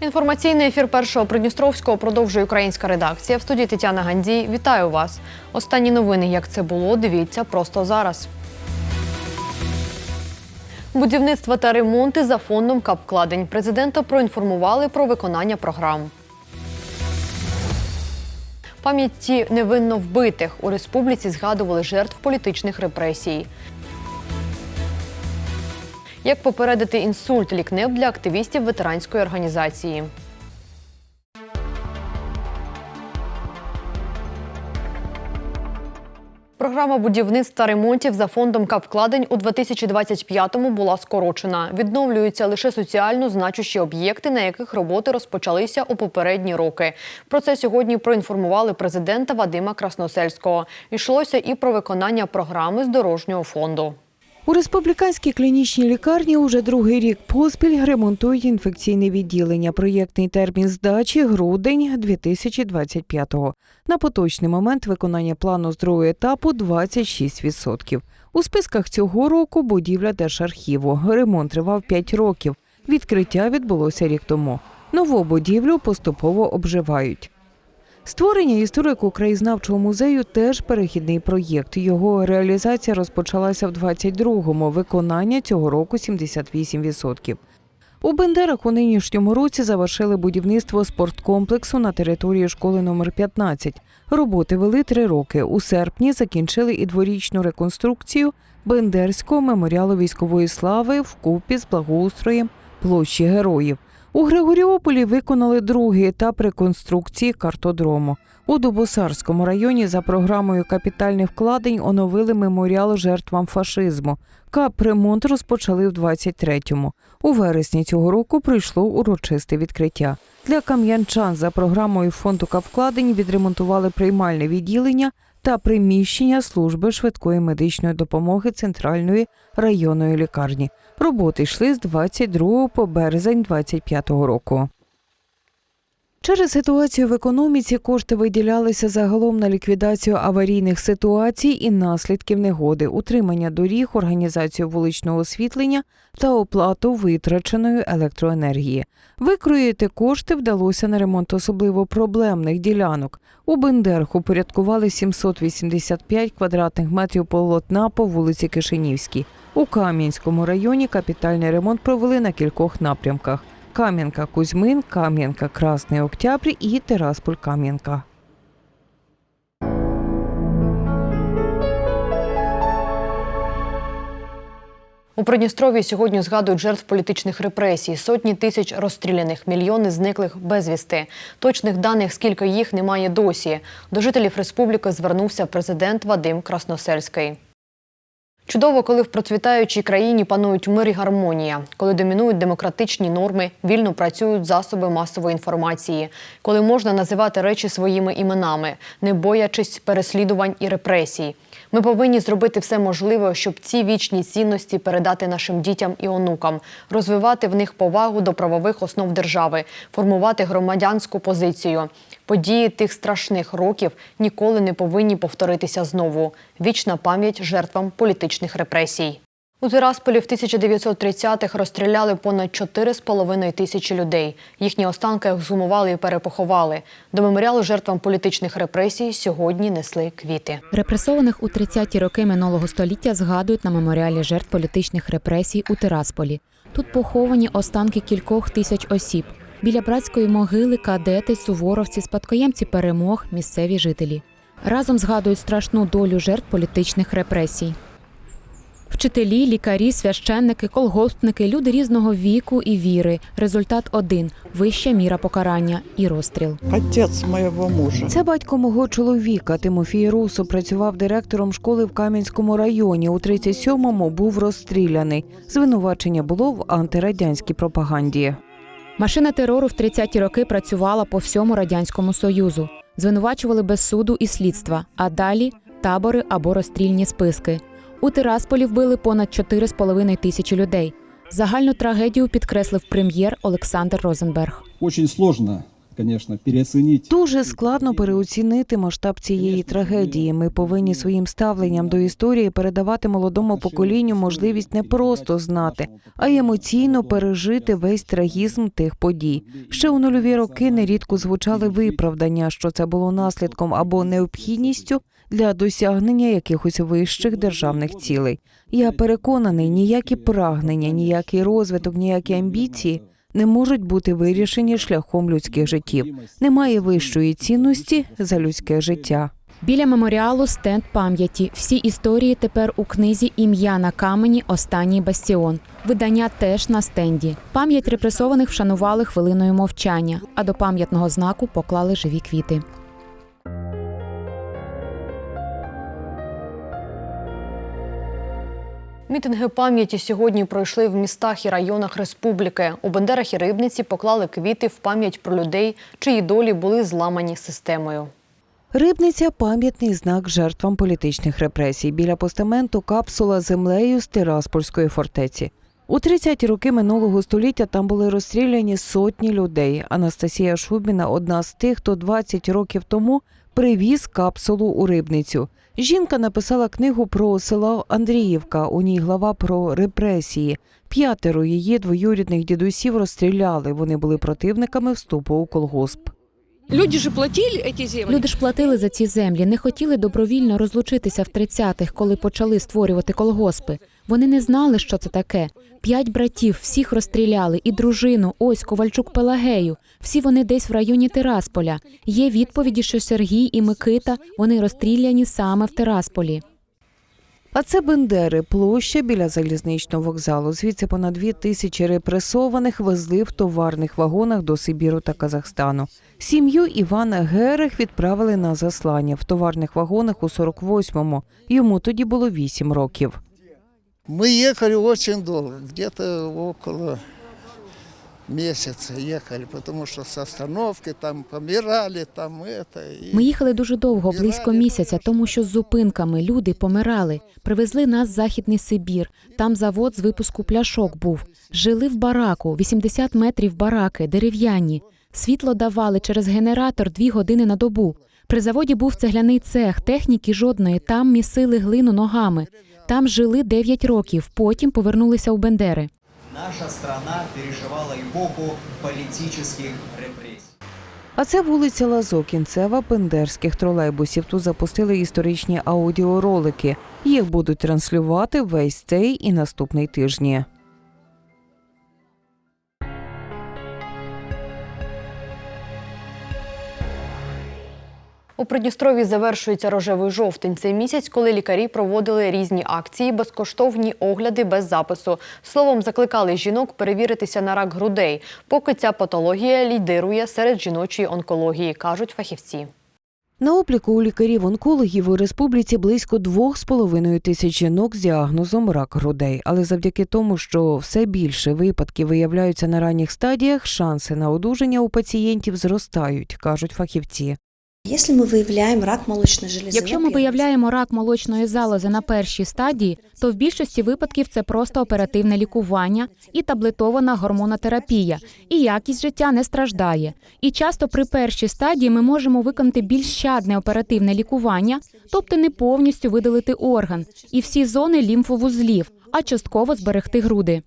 Інформаційний ефір першого Придністровського продовжує українська редакція. В студії Тетяна Гандій. Вітаю вас. Останні новини, як це було, дивіться просто зараз. Будівництво та ремонти за фондом капвкладень. Президента проінформували про виконання програм. Пам'яті невинно вбитих у республіці згадували жертв політичних репресій. Як попередити інсульт лікнеп для активістів ветеранської організації? Програма будівництв та ремонтів за фондом капвкладень у 2025-му була скорочена. Відновлюються лише соціально значущі об'єкти, на яких роботи розпочалися у попередні роки. Про це сьогодні проінформували президента Вадима Красносельського. Йшлося і про виконання програми з дорожнього фонду. У республіканській клінічній лікарні уже другий рік поспіль ремонтують інфекційне відділення. Проєктний термін здачі грудень 2025-го. На поточний момент виконання плану з другого етапу 26%. У списках цього року будівля Держархіву. Ремонт тривав 5 років. Відкриття відбулося рік тому. Нову будівлю поступово обживають. Створення історико-краєзнавчого музею теж перехідний проєкт. Його реалізація розпочалася в 22-му, виконання цього року 78%. У Бендерах у нинішньому році завершили будівництво спорткомплексу на території школи номер 15. Роботи вели три роки. У серпні закінчили і дворічну реконструкцію Бендерського меморіалу військової слави вкупі з благоустроєм площі героїв. У Григоріополі виконали другий етап реконструкції картодрому. У Дубосарському районі за програмою капітальних вкладень оновили меморіал жертвам фашизму. Капремонт розпочали в 23-му. У вересні цього року прийшло урочисте відкриття. Для кам'янчан за програмою фонду капвкладень відремонтували приймальне відділення та приміщення служби швидкої медичної допомоги центральної районної лікарні. Роботи йшли з 22 по березень 25 року. Через ситуацію в економіці кошти виділялися загалом на ліквідацію аварійних ситуацій і наслідків негоди, утримання доріг, організацію вуличного освітлення та оплату витраченої електроенергії. Викроїти кошти вдалося на ремонт особливо проблемних ділянок. У Бендерх упорядкували 785 квадратних метрів полотна по вулиці Кишинівській. У Кам'янському районі капітальний ремонт провели на кількох напрямках. Кам'янка Кузьмин, Кам'янка Красний Октябрь і Терасполь Кам'янка. У Придністров'ї сьогодні згадують жертв політичних репресій, сотні тисяч розстріляних, мільйони зниклих безвісти. Точних даних, скільки їх немає досі. До жителів республіки звернувся президент Вадим Красносельський. Чудово, коли в процвітаючій країні панують мир і гармонія, коли домінують демократичні норми, вільно працюють засоби масової інформації, коли можна називати речі своїми іменами, не боячись переслідувань і репресій. Ми повинні зробити все можливе, щоб ці вічні цінності передати нашим дітям і онукам, розвивати в них повагу до правових основ держави, формувати громадянську позицію. Події тих страшних років ніколи не повинні повторитися знову. Вічна пам'ять жертвам політичних репресій. У Тирасполі в 1930-х розстріляли понад 4,5 тисячі людей. Їхні останки ексгумували і перепоховали. До меморіалу жертвам політичних репресій сьогодні несли квіти. Репресованих у 30-ті роки минулого століття згадують на меморіалі жертв політичних репресій у Тирасполі. Тут поховані останки кількох тисяч осіб. Біля братської могили кадети, суворовці, спадкоємці перемог, місцеві жителі. Разом згадують страшну долю жертв політичних репресій. Вчителі, лікарі, священники, колгоспники, люди різного віку і віри. Результат один вища міра покарання і розстріл. Отец моего мужа. Це батько мого чоловіка Тимофій Русо працював директором школи в Кам'янському районі. У 37-му був розстріляний. Звинувачення було в антирадянській пропаганді. Машина терору в 30-ті роки працювала по всьому радянському союзу. Звинувачували без суду і слідства, а далі табори або розстрільні списки. У Тирасполі вбили понад 4,5 тисячі людей. Загальну трагедію підкреслив прем'єр Олександр Розенберг. Очень сложно, конечно, переоценить. Дуже складно переоцінити масштаб цієї трагедії. Ми повинні своїм ставленням до історії передавати молодому поколінню можливість не просто знати, а й емоційно пережити весь трагізм тих подій. Ще у нульові роки нерідко звучали виправдання, що це було наслідком або необхідністю для досягнення якихось вищих державних цілей. Я переконаний, ніякі прагнення, ніякий розвиток, ніякі амбіції не можуть бути вирішені шляхом людських життів. Немає вищої цінності за людське життя. Біля меморіалу стенд пам'яті. Всі історії тепер у книзі Ім'я на камені Останній бастіон. Видання теж на стенді. Пам'ять репресованих вшанували хвилиною мовчання, а до пам'ятного знаку поклали живі квіти. Мітинги пам'яті сьогодні пройшли в містах і районах республіки. У Бендерах і Рибниці поклали квіти в пам'ять про людей, чиї долі були зламані системою. Рибниця пам'ятний знак жертвам політичних репресій. Біля постаменту капсула землею з Тираспольської фортеці. У 30-ті роки минулого століття там були розстріляні сотні людей. Анастасія Шубіна одна з тих, хто 20 років тому привіз капсулу у рибницю. Жінка написала книгу про село Андріївка. У ній глава про репресії. П'ятеро її двоюрідних дідусів розстріляли. Вони були противниками вступу у колгосп. Люди же платили эти земли. Люди ж платили за ці землі, не хотіли добровільно розлучитися в 30-х, коли почали створювати колгоспи. Вони не знали, що це таке. П'ять братів, всіх розстріляли, і дружину, ось Ковальчук Пелагею. Всі вони десь в районі Тирасполя. Є відповіді, що Сергій і Микита вони розстріляні саме в Тирасполі. А це Бендери, площа біля залізничного вокзалу. Звідси понад дві тисячі репресованих везли в товарних вагонах до Сибіру та Казахстану. Сім'ю Івана Герех відправили на заслання в товарних вагонах у 48-му. Йому тоді було 8 років. Мы ехали очень долго, где-то около месяца ехали, потому что с остановки там помирали, там это. И... Ми їхали дуже довго, близько місяця, тому що з зупинками люди помирали. Привезли нас в Західний Сибір. Там завод з випуску пляшок був. Жили в бараку, 80 метрів бараки, дерев'яні. Світло давали через генератор дві години на добу. При заводі був цегляний цех, техніки жодної. Там місили глину ногами. Там жили 9 років. Потім повернулися у Бендери. Наша страна переживала епоху політичних репресій. А це вулиця Лазо, кінцева бендерських тролейбусів. Тут запустили історичні аудіоролики. Їх будуть транслювати весь цей і наступний тижні. У Придністрові завершується рожевий жовтень. Це місяць, коли лікарі проводили різні акції, безкоштовні огляди без запису. Словом, закликали жінок перевіритися на рак грудей, поки ця патологія лідирує серед жіночої онкології, кажуть фахівці. На обліку у лікарів-онкологів у республіці близько двох з половиною тисяч жінок з діагнозом рак грудей. Але завдяки тому, що все більше випадків виявляються на ранніх стадіях, шанси на одужання у пацієнтів зростають, кажуть фахівці. Если мы выявляем рак молочной железы, Якщо ми например, виявляємо рак молочної залози на першій стадії, то в більшості випадків це просто оперативне лікування і таблетована гормонотерапія, і якість життя не страждає. І часто при першій стадії ми можемо виконати більш щадне оперативне лікування, тобто не повністю видалити орган і всі зони лімфовузлів, а частково зберегти груди.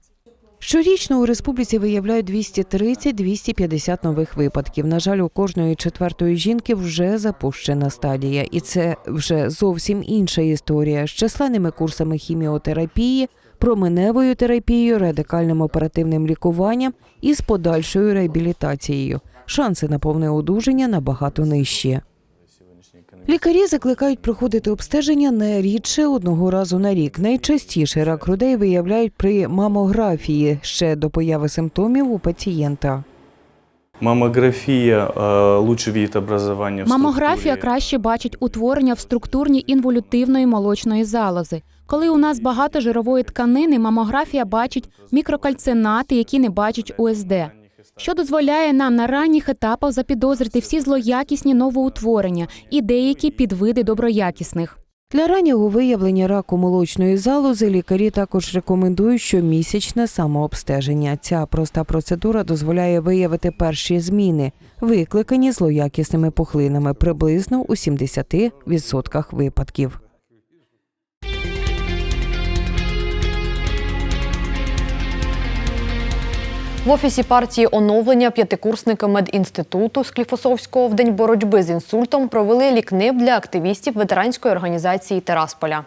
Щорічно у республіці виявляють 230-250 нових випадків. На жаль, у кожної четвертої жінки вже запущена стадія, і це вже зовсім інша історія з численними курсами хіміотерапії, променевою терапією, радикальним оперативним лікуванням і з подальшою реабілітацією. Шанси на повне одужання набагато нижчі. Лікарі закликають проходити обстеження не рідше одного разу на рік. Найчастіше рак грудей виявляють при мамографії ще до появи симптомів у пацієнта. Маммография э, лучше видит образование в Мамографія краще бачить утворення в структурні інволютивної молочної залози. Коли у нас багато жирової тканини, мамографія бачить мікрокальцинати, які не бачить УСД, що дозволяє нам на ранніх етапах запідозрити всі злоякісні новоутворення і деякі підвиди доброякісних. Для раннього виявлення раку молочної залози лікарі також рекомендують щомісячне самообстеження. Ця проста процедура дозволяє виявити перші зміни, викликані злоякісними пухлинами приблизно у 70% випадків. В офісі партії оновлення п'ятикурсники медінституту Скліфосовського в день боротьби з інсультом провели лікнеп для активістів ветеранської організації Терасполя.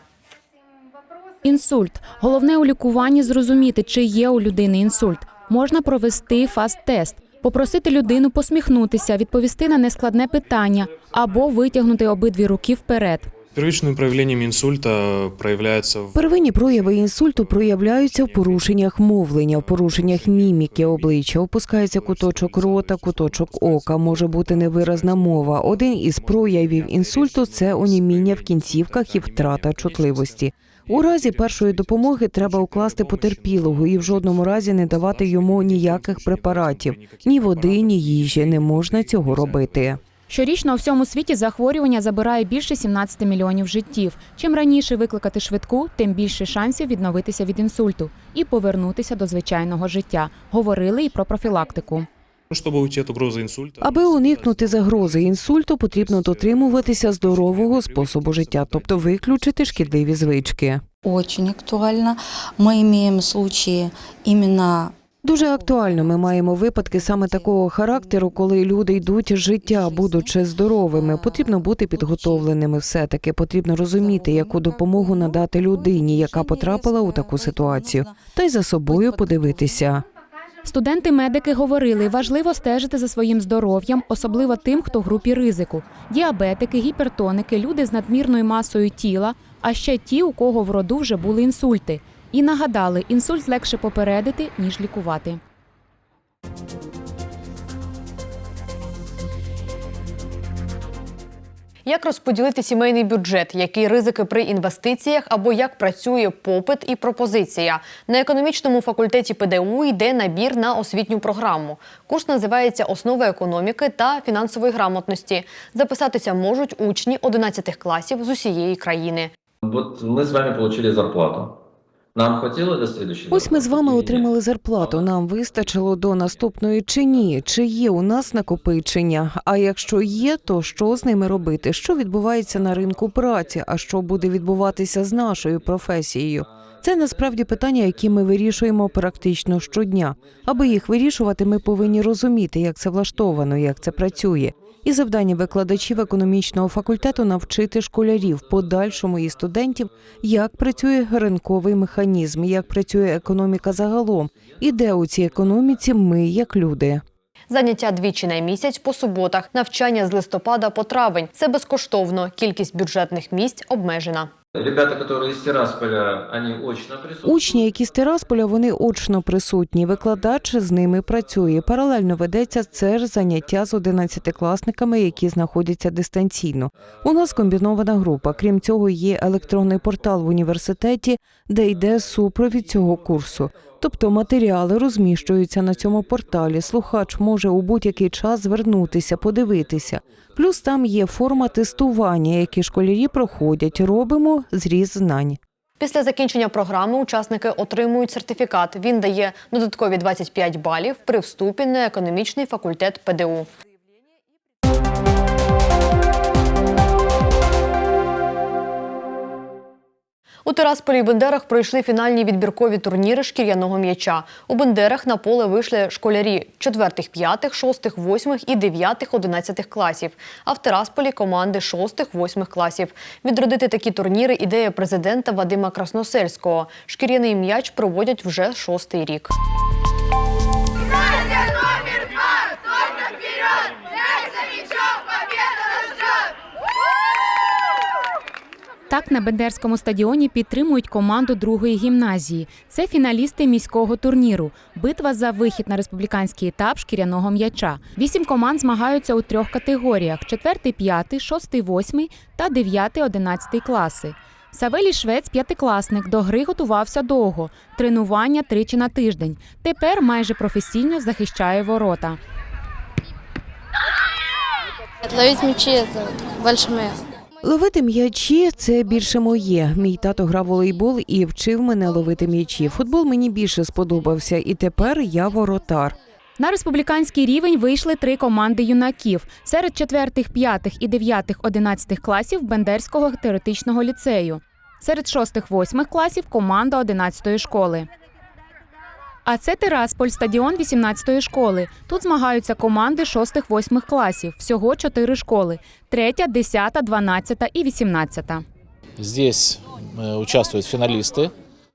Інсульт. Головне у лікуванні зрозуміти, чи є у людини інсульт. Можна провести фаст-тест, попросити людину посміхнутися, відповісти на нескладне питання або витягнути обидві руки вперед. Первичным проявлением инсульта проявляется в Первинні прояви інсульту проявляються в порушеннях мовлення, в порушеннях міміки обличчя, опускається куточок рота, куточок ока, може бути невиразна мова. Один із проявів інсульту це оніміння в кінцівках і втрата чутливості. У разі першої допомоги треба укласти потерпілого і в жодному разі не давати йому ніяких препаратів, ні води, ні їжі. Не можна цього робити. Щорічно у всьому світі захворювання забирає більше 17 мільйонів життів. Чим раніше викликати швидку, тим більше шансів відновитися від інсульту і повернутися до звичайного життя. Говорили і про профілактику. чтобы уйти от угрозы инсульта. Аби уникнути загрози інсульту, потрібно дотримуватися здорового способу життя, тобто виключити шкідливі звички. Очень актуально. Мы имеем случаи именно Дуже актуально. Ми маємо випадки саме такого характеру, коли люди йдуть життя, будучи здоровими. Потрібно бути підготовленими. Все таки потрібно розуміти, яку допомогу надати людині, яка потрапила у таку ситуацію, та й за собою подивитися. Студенти-медики говорили, важливо стежити за своїм здоров'ям, особливо тим, хто в групі ризику: діабетики, гіпертоники, люди з надмірною масою тіла, а ще ті, у кого в роду вже були інсульти. І нагадали, інсульт легше попередити ніж лікувати. Як розподілити сімейний бюджет, які ризики при інвестиціях або як працює попит і пропозиція? На економічному факультеті ПДУ йде набір на освітню програму. Курс називається Основи економіки та фінансової грамотності. Записатися можуть учні 11 класів з усієї країни. Вот мы с вами получили зарплату. Нам хватило до следующей Ось ми з вами отримали зарплату. Нам вистачило до наступної чи ні? Чи є у нас накопичення? А якщо є, то що з ними робити? Що відбувається на ринку праці? А що буде відбуватися з нашою професією? Це насправді питання, які ми вирішуємо практично щодня. Аби їх вирішувати, ми повинні розуміти, як це влаштовано, як це працює. І завдання викладачів економічного факультету навчити школярів, подальшому і студентів, як працює ринковий механізм, як працює економіка загалом, і де у цій економіці ми як люди. Заняття двічі на місяць по суботах, навчання з листопада по травень. Це безкоштовно. Кількість бюджетних місць обмежена. Ребята, которые из Тирасполя, они очно присутствуют. Учні, які з Тирасполя, вони очно присутні. Викладач з ними працює. Паралельно ведеться це ж заняття з 11-класниками, які знаходяться дистанційно. У нас комбінована група. Крім цього, є електронний портал в університеті, де йде супровід цього курсу. Тобто матеріали розміщуються на цьому порталі. Слухач може у будь-який час звернутися, подивитися. Плюс там є форма тестування, які школярі проходять. Робимо зріз знань. Після закінчення програми учасники отримують сертифікат. Він дає додаткові 25 балів при вступі на економічний факультет ПДУ. У Тирасполі і Бендерах пройшли фінальні відбіркові турніри шкіряного м'яча. У Бендерах на поле вийшли школярі 4, 5, 6, 8 і 9, 11 класів. А в Тирасполі команди 6, 8 класів. Відродити такі турніри – ідея президента Вадима Красносельського. Шкіряний м'яч проводять вже шостий рік. Так на Бендерському стадіоні підтримують команду другої гімназії. Це фіналісти міського турніру. Битва за вихід на республіканський етап шкіряного м'яча. Вісім команд змагаються у трьох категоріях: четвертий, п'ятий, шостий, восьмий та дев'ятий, одинадцятий класи. Савелій Швець, п'ятикласник, до гри готувався довго. Тренування тричі на тиждень. Тепер майже професійно захищає ворота. Ловить мячи – это большой Ловити м'ячі це більше моє. Мій тато грав волейбол і вчив мене ловити м'ячі. Футбол мені більше сподобався, і тепер я воротар. На республіканський рівень вийшли три команди юнаків серед четвертих, п'ятих і дев'ятих, одинадцятих класів Бендерського теоретичного ліцею. Серед шостих, восьмих класів команда 11-ї школи. А це Тирасполь, стадіон 18-ї школи. Тут змагаються команди 6-8 класів. Всього чотири школи: 3, 10, 12 і 18. Здесь э, участвуют финалисты.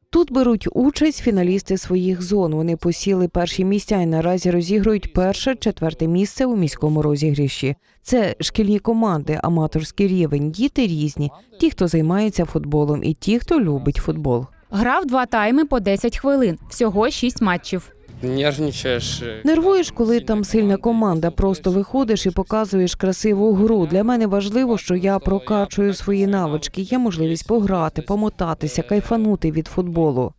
Тут беруть участь фіналісти своїх зон. Вони посіли перші місця і наразі розігрують перше, четверте місце у міському розігріші. Це шкільні команди, аматорський рівень, діти різні, ті, хто займається футболом, і ті, хто любить футбол. Грав два тайми по 10 хвилин. Всього 6 матчів. Нервничаешь. Нервуєш, коли там сильна команда. Просто виходиш і показуєш красиву гру. Для мене важливо, що я прокачую свої навички. Є можливість пограти, помотатися, кайфанути від футболу.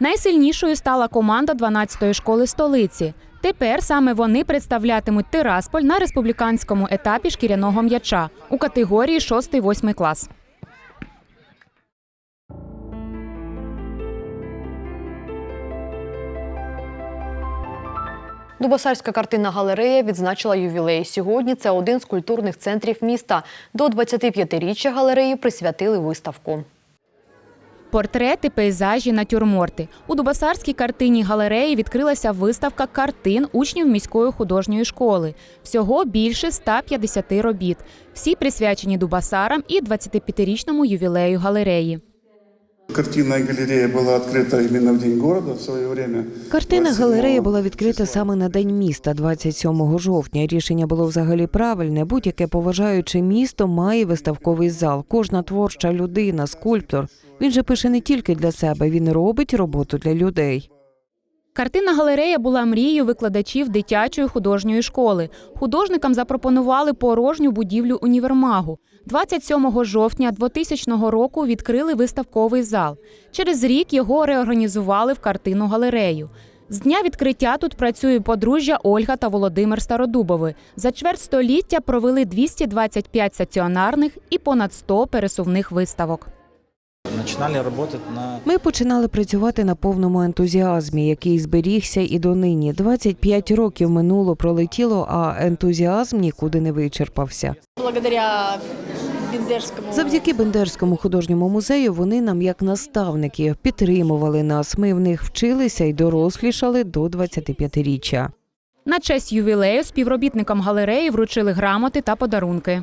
Найсильнішою стала команда 12-ї школи столиці. Тепер саме вони представлятимуть Тирасполь на республіканському етапі шкіряного м'яча у категорії 6-8 клас. Дубосарська картинна галерея відзначила ювілей. Сьогодні це один з культурних центрів міста. До 25-річчя галереї присвятили виставку. Портрети, пейзажі, натюрморти. У Дубасарській картинній галереї відкрилася виставка картин учнів міської художньої школи. Всього більше 150 робіт. Всі присвячені Дубасарам і 25-річному ювілею галереї. Картинная галерея была открыта именно в День города в своє время. Картина 27 галерея була відкрита саме на день міста, 27 жовтня. Рішення було взагалі правильне. Будь-яке поважаюче місто має виставковий зал. Кожна творча людина, скульптор. Він же пише не тільки для себе, він робить роботу для людей. Картинна галерея була мрією викладачів дитячої художньої школи. Художникам запропонували порожню будівлю універмагу. 27 жовтня 2000 року відкрили виставковий зал. Через рік його реорганізували в картинну галерею. З дня відкриття тут працює подружжя Ольга та Володимир Стародубови. За чверть століття провели 225 стаціонарних і понад 100 пересувних виставок. Начинали работать на... Ми починали працювати на повному ентузіазмі, який зберігся і донині. 25 років минуло пролетіло, а ентузіазм нікуди не вичерпався. Благодаря Бендерскому. Завдяки Бендерському художньому музею вони нам, як наставники, підтримували нас. Ми в них вчилися і дорослішали до 25-річчя. На честь ювілею співробітникам галереї вручили грамоти та подарунки.